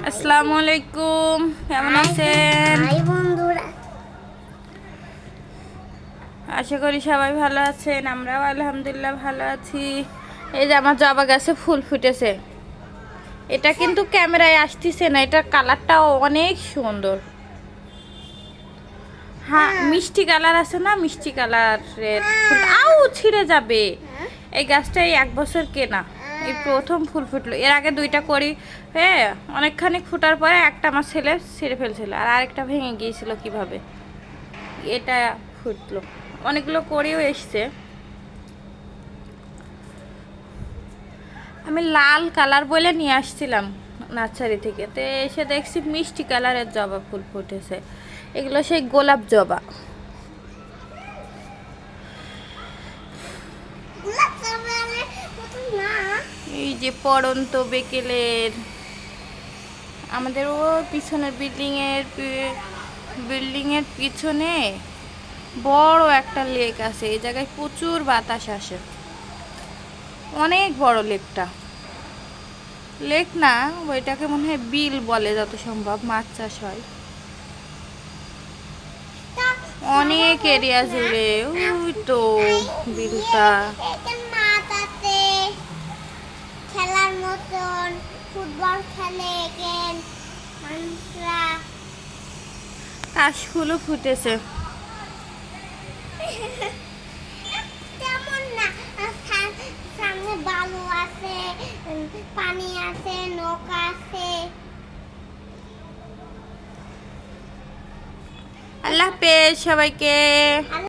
আসসালামু আলাইকুম কেমন আছেন? আশা করি সবাই ভালো আছেন আমরাও আলহামদুলিল্লাহ ভালো আছি। এই যে আমার জবা গাছে ফুল ফুটেছে। এটা কিন্তু ক্যামেরায় আসতেছে না এটার কালারটাও অনেক সুন্দর। হ্যাঁ মিষ্টি কালার আছে না মিষ্টি কালারের আউ ছিঁড়ে যাবে। এই গাছটা এই এক বছর কেনা। এই প্রথম ফুল ফুটলো। এর আগে দুইটা করি হ্যাঁ অনেকখানি ফুটার পরে একটা আমার ছেলে ছেড়ে ফেলছিল আর আরেকটা ভেঙে গিয়েছিল কীভাবে। এটা ফুটলো। অনেকগুলো করেও এসছে। আমি লাল কালার বলে নিয়ে আসছিলাম নার্সারি থেকে। তো এসে দেখছি মিষ্টি কালারের জবা ফুল ফুটেছে। এগুলো সেই গোলাপ জবা গোলাপ জামের মতো না এই যে পড়ন্ত বেকেলের, আমাদের ও পিছনের বিল্ডিং এর বিল্ডিং এর পিছনে বড় একটা লেক আছে, এই জায়গায় প্রচুর বাতাস আসে। অনেক বড় লেকটা। লেক না, ওইটাকে মনে হয় বিল বলে যত সম্ভব, মাছ চাষ হয়। অনেক এরিয়া জুড়ে, ওই তো বিলটা এটা মাঠ আছে খেলার মতন ফুটবল খেলে এখান মানুষরা কাশফুলও ফুটেছে। তেমন না সামনে বালু আছে পানি আছে নৌকা আছে। আল্লাহ হাফেজ সবাইকে।